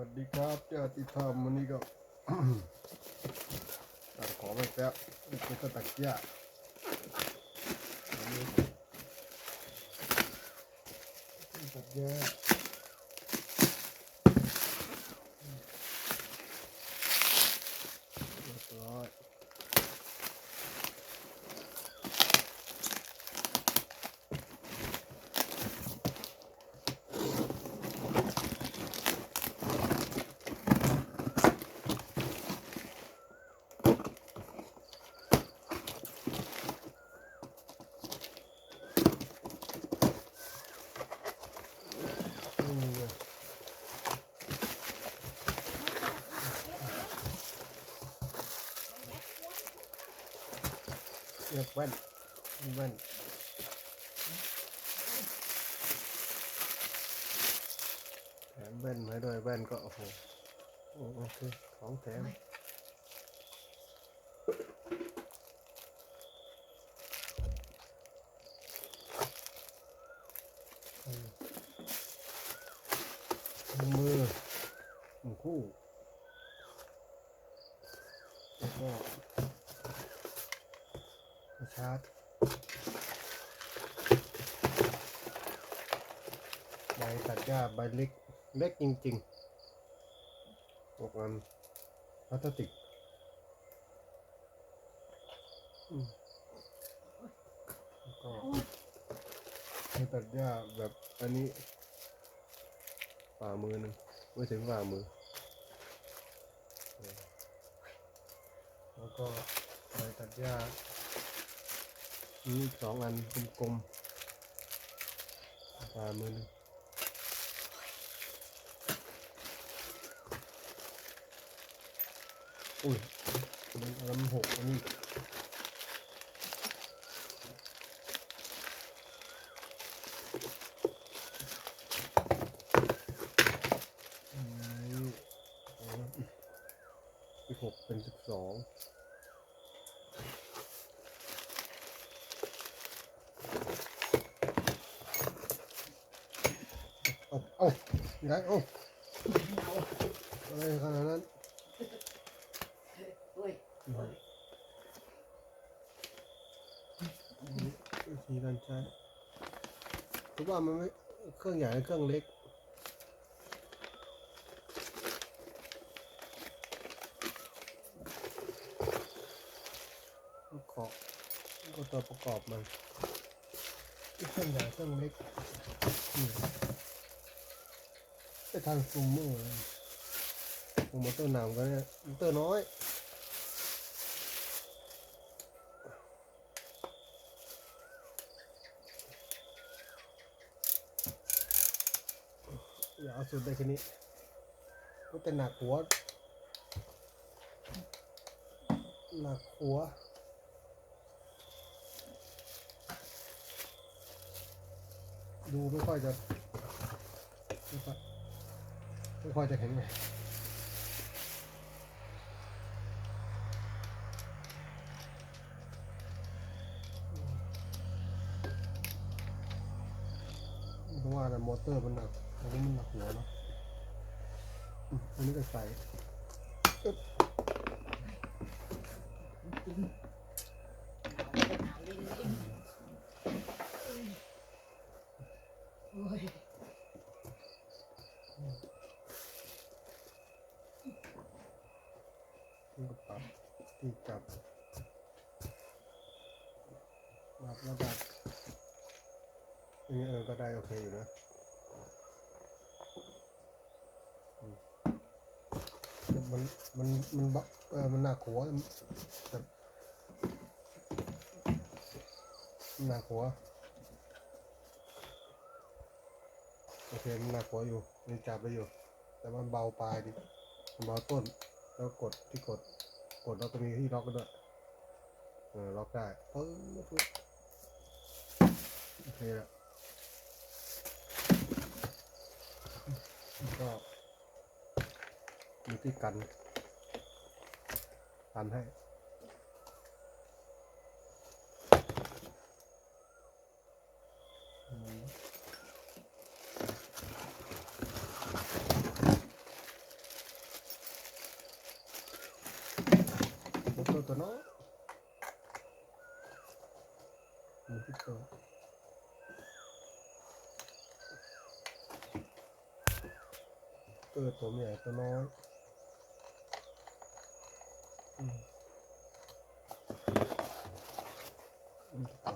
วัสดีครับญาติธรรมวันนี้ก็ตัดของไปแป๊บนี่คือก็ตักหญ้าอันนี้ตัดหญ้าเรียบร้อยนี่ไง เรียกว่นแว่นแถมแว่นมาด้วยแว่นก็โอ้โหโอเคของแถมอหนึ่งคู่ แล้วก็มาชาร์จ ใบตัดหญ้าใบเล็กเล็กจริงๆพวกมันพลาสติกก็ให้ตัดหญ้าแบบอันนี้ฝ่ามือหนึ่งไม่ถึงฝ่ามือ แล้วก็ใบตัดหญ้ามีสองอันกลมๆฝ่ามือหนึ่ง อุ้ยมันอันนั้นหกอันนี้อืมเอาละอีกอีกหกเป็นสิบสองเอาเอายายเอาอะไรขนาดนั้น อุ้ย วิธีการ ใช้เพราะว่ามันไม่เครื่องใหญ่และเครื่องเล็กประกอบก็ตัวประกอบมันเครื่องใหญ่เครื่องเล็กไปทางซูมเมอร์ผมมอเตอร์หนามก็เนี่ยมอเตอร์น้อยุดได้แค่นี้ก็จะหนักหัว หนักหัวดูไม่ค่อยจะไม่ค่อยจะแข็งแรงเพราะว่าแต่มอเตอร์มันหนัก อันนี้มันหนักหัวเนาะอันนี้ก็ใส่อึ๊บหนาวจริงๆโอ้ยมันก็ปับที่จับปรับระดับนี้เออก็ได้โอเคอยู่นะอืม มันมันมันเออมันหนักหัวแบบหนักหัวโอเคมันหนักหัวอยู่มันจับไปอยู่ แต่มันเบาปลายดิมันเบาต้น แล้วกดที่กด กดแล้วก็มีที่ล็อกด้วยเออล็อกได้ปึ๊บปึ๊บโอเคล้วแล้วก็ มีที่กัน กันให้ตัวตัวน้องมีที่ตัว เออตัวใหญ่ตัวน้อย Mm-hmm.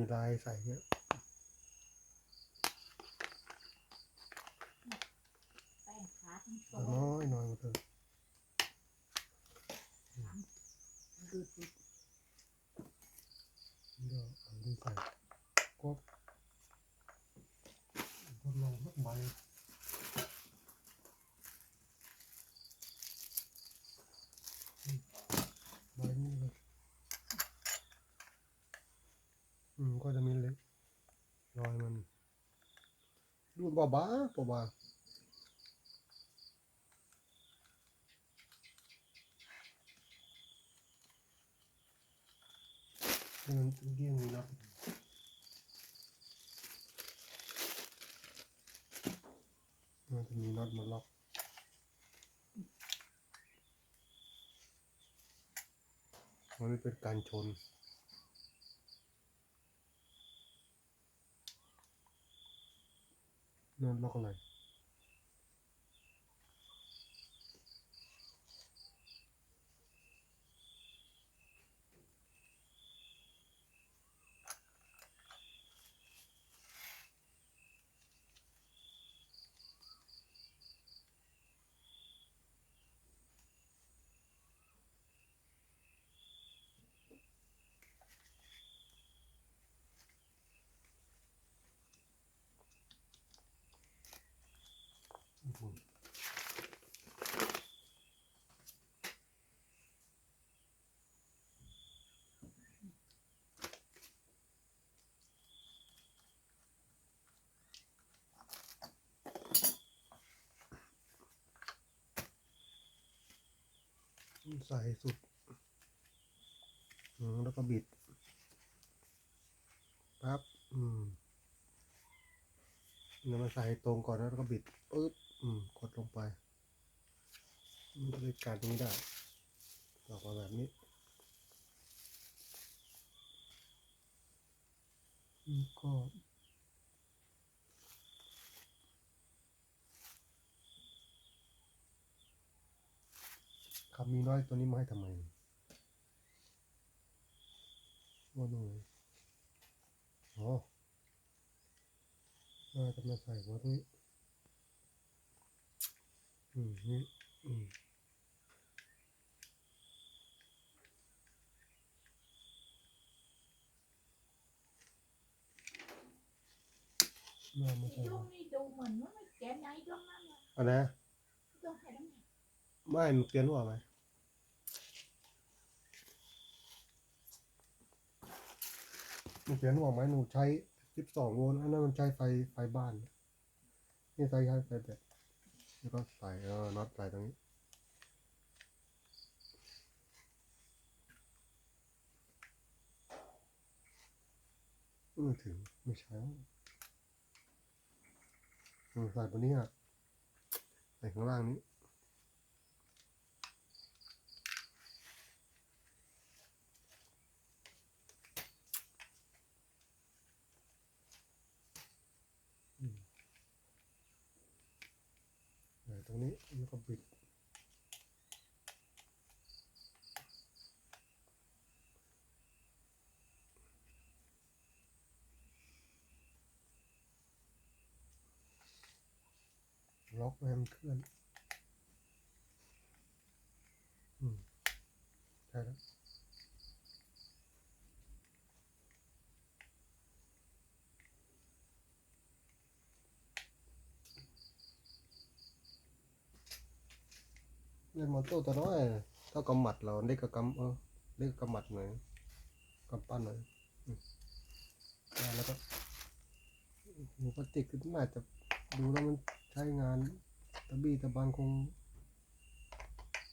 ีลายใส่เงี้ยน้อยน้อยมาเถอะ เดี๋ยวเอาดีใส่กบทดลองสักใบอืมใบนี้เลยอืมก็จะมีเล็กรอยมันดู บ้าบ้าบ้าบ้าให้มันเกี้ยงๆนะมันจะมีน็อตมาล็อกมันไม่เป็นการชน น็อตล็อก อะไรอื้อหือใส่สุด แล้วก็บิด ปั๊บ อืมแล้วมาใส่ตรงก่อนแล้วก็บิดปึ๊บ อืม กดลงไป มันจะได้การนี้ได้ออกมาแบบนี้ นี่ก็ครับมีน้อยตัวนี้มาให้ทำไมว่าหน่อยอ๋อน่าจะมาใส่หัวตรงนี้ อืมนี่อืมน่าไม่ใช่ช่วงนี้ดูเหมือนว่าไม่แก่ไหนช่วงนั้นน่ะอันนะช่วงไหนน้ำหนักไม่หนูเตียนหัวไหมหนูเตียนหัวไหมหนูใช้สิบสองโวลต์อันนั้นมันใช้ไฟไฟบ้านนี่ใช้ใช้ไฟแบบ แล้วก็ใส่เออน็อตใส่ตรงนี้เออถึงไม่ใช่ใส่บนนี้อะใส่ข้างล่างนี้ อืมใส่ต รงนี้แล้วก็บิด ล็อกไม่ให้มันเคลื่อน อืม ใช่แล้ว เล่นมอเตอร์ตัวน้อยเท่ากับหมัดเราเล็กกับกำเออเล็กกับหมัดหน่อยกำปั้นหน่อยอแล้วก็หูพลาสติกน่าจะดูแล้วมันใช้งานตะบี้ตะบันคง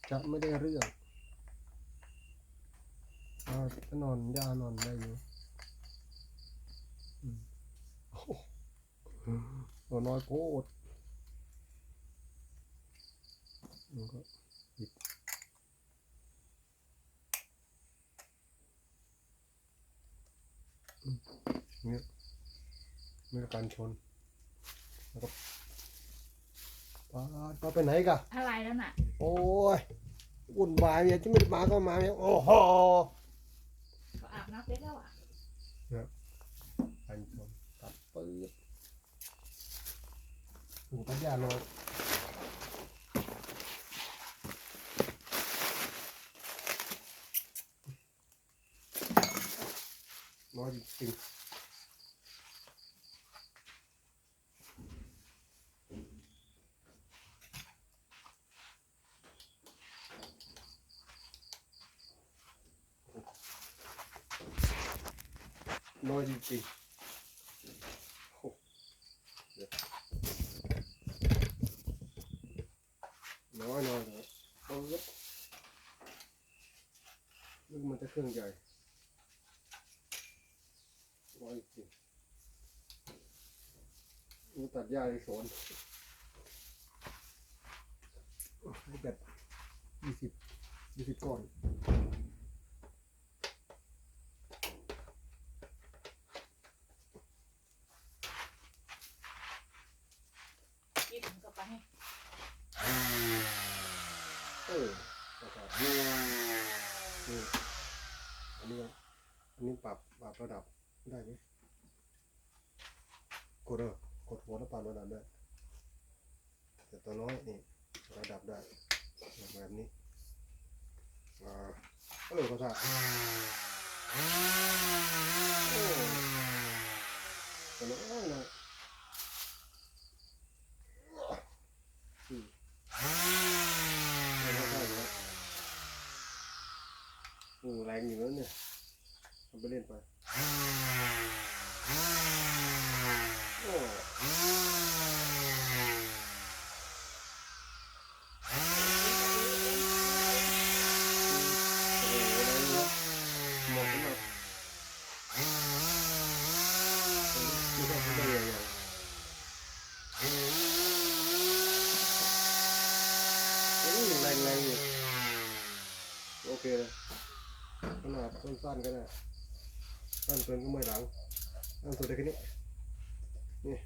จะไม่ได้เรื่องก็นอนยานอนได้อยู่อืมโอ้โหน้อยโคตรก็ เนี่ยมีการชนแล้วก็ปาดปาไปไหนกะอะไรแล้วน่ะ โอ้ยวุ่นวายเนี่ยที่ไม่ได้มาก็มาเนี่ยโอ้โหก็อาบน้ำเสร็จแล้วอะกันชนตัดปื๊ดถึงปัญญาโนอยน้อย จริงน้อยจริงๆโอ้เดี๋ยน้อยน้อยเลยปื๊ดนึกมันจะเครื่องใหญ่ ร้อยจริง นี่ตัดหญ้าในสวนให้แบบยี่สิบยี่สิบก้อนกินก็ไปให้เออนะครับนี่อันนี้อันนี้ปรับปรับระดับได้ไหมกดเออ กดหัวแล้วปั่นระดับได้แต่ตัวน้อยนี่ระดับได้แบบนี้อ่าเออเขาท่าโอ้ตัวน้อยนะอืมไม่เข้าท่าอยู่แล้วโอ้แรงอยู่แล้วเนี่ยทำไปเล่นไปโอ้โอ้แรงอยู่ เหมาะสำหรับไม่ชอบที่ได้ใหญ่ๆโอ้ยแรงแรงอยู่โอเคเลยขนาดสั้นๆก็ได้สั้นเกินก็ไม่หลังสั้นสุดได้แค่นี้นี่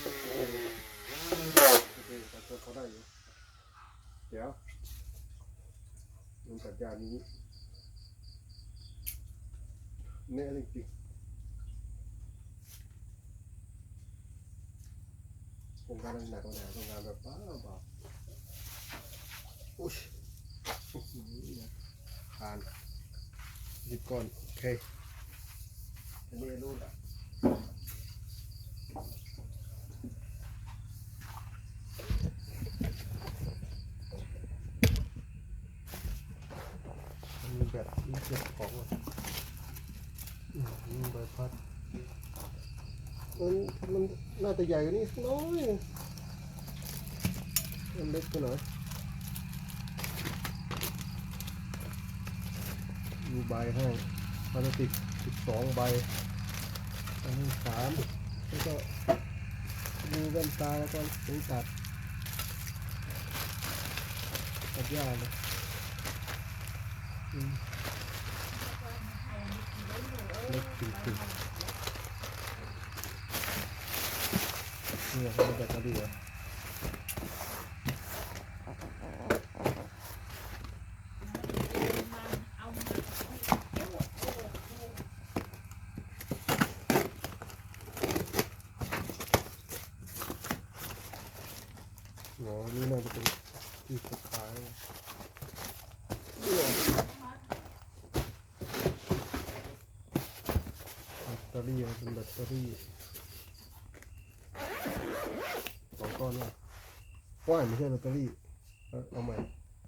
โอเคตัดตัวเขาได้อยู่เดี๋ยวมันตัดยานี้เนี่ยจริงๆโครงการหนักๆหนาโครงานแบบบ้าบ้าอุ้ยอื้อหือผ่านหยิบก่อน โอเคอันนี้รูดอะมีแบบมีเก็บของอะอืมมีใบพัดมันมัน น่าจะใหญ่กว่านี้สักน้อยนึงมันเล็กไปหน่อยมีใบให้พลาสติกสิบสองใบอันนี้สามแล้วก็มีแว่นตาแล้วก็ถึงตัดตัดหญ้าเลยอืมเล็กจริงๆ เนี่ยเขาแบตเตอรี่อะ เอามาอ๋อนี่น่าจะเป็นที่สุดท้าหันเป็นแบตเตอรี่สองก้อนว่ะว่ายไม่ใช่ลอตเตอรี่เอาใหม่